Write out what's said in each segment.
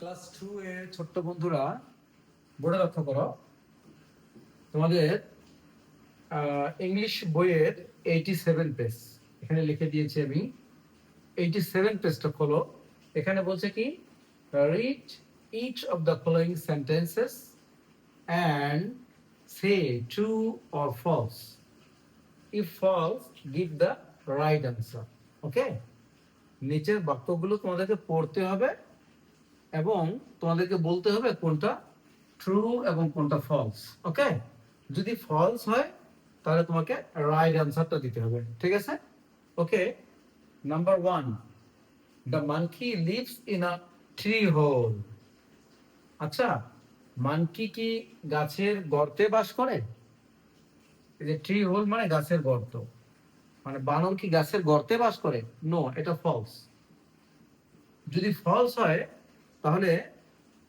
Class two এর ছোট্ট বন্ধুরা, বোর্ডে লক্ষ্য করো। তোমাদের ইংলিশ বইয়ের এইটি সেভেন পেজ এখানে লিখে দিয়েছি আমি। এইটি সেভেন পেজটা খোলো। এখানে বলছে কি read each of the following sentences and say true or false if false give the right answer okay নিচের বাক্যগুলো তোমাদেরকে পড়তে হবে। এবং তোমাদেরকে বলতে হবে কোনটা ট্রু এবং কোনটা ফলস ওকে যদি ফলস হয়, তাহলে তোমাকে রাইট অ্যান্সারটা দিতে হবে, ঠিক আছে? Okay number one the monkey lives in a tree hole আচ্ছা মানকি কি গাছের গর্তে বাস করে? এই যে ট্রি হোল মানে গাছের গর্ত। মানে বানর কি গাছের গর্তে বাস করে? নো এটা ফলস যদি ফলস হয় তাহলে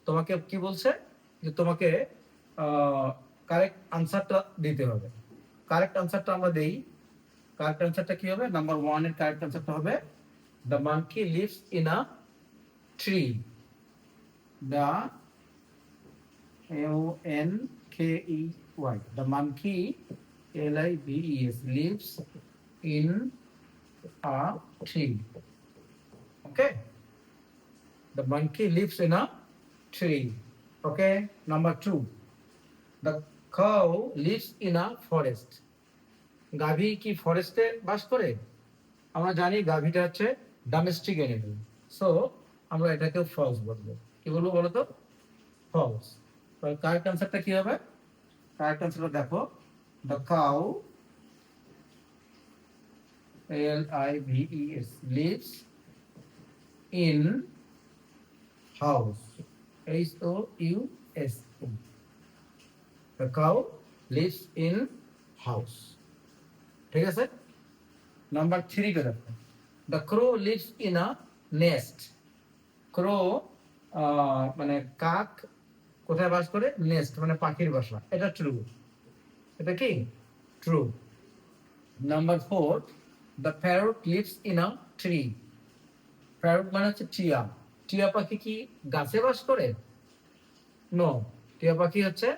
তোমাকে কি বলছে? যে তোমাকে কারেক্ট আনসারটা দিতে হবে। কারেক্ট আনসারটা আমরা দেই। কারেক্ট আনসারটা কি হবে? নাম্বার ওয়ানের কারেক্ট আনসারটা হবে the monkey lives in a tree the O N K E Y the monkey L I V E lives in a tree okay The monkey lives in a tree. Okay. Number two. The cow lives in a forest. গাভী কি ফরেস্টে বাস করে আমরা জানি গাভীটা হচ্ছে domestic animal so আমরা এটাকে false বলব কি বলব বলো তো ফলস কারেক্ট আনসারটা কি হবে কারেক্ট আনসারটা দেখো the cow L I V E S lives in house. H O U S E. The cow lives in house. ঠিক আছে? নাম্বার থ্রি কে দেখো। The crow lives in a nest crow মানে কাক কোথায় বাস করে? নেস্ট মানে পাখির বাসা। এটা ট্রু এটা কি? True number four the parrot lives in a tree parrot মানে হচ্ছে টিয়া। টিয়া পাখি কি গাছে বাস করে? নো টিয়া পাখি হচ্ছে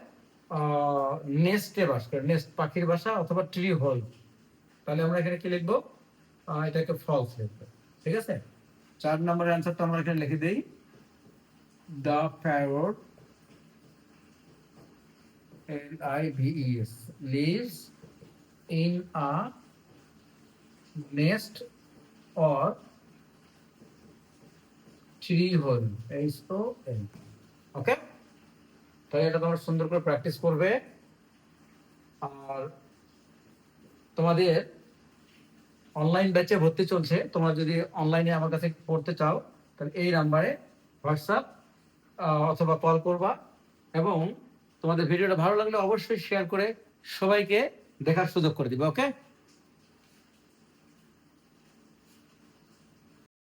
নেস্টে বাস করে নেস্ট পাখির বাসা অথবা ট্রি হোল তাহলে আমরা এখানে কি লিখব? এটাকে ফলস লিখব। ঠিক আছে? চার নম্বরের অ্যান্সারটা আমরা এখানে লিখে দিই। The parrot L I V S lives in a nest or tree hole H O L okay তাহলে এটা তোমরা সুন্দর করে প্র্যাকটিস করবে। আর তোমাদের অনলাইন ব্যাচে ভর্তি চলছে। তোমরা যদি অনলাইনে আমার কাছে পড়তে চাও, তাহলে এই নাম্বারে হোয়াটসঅ্যাপ অথবা কল করবা। এবং তোমাদের ভিডিওটা ভালো লাগলে অবশ্যই শেয়ার করে সবাইকে দেখার সুযোগ করে দিবে ওকে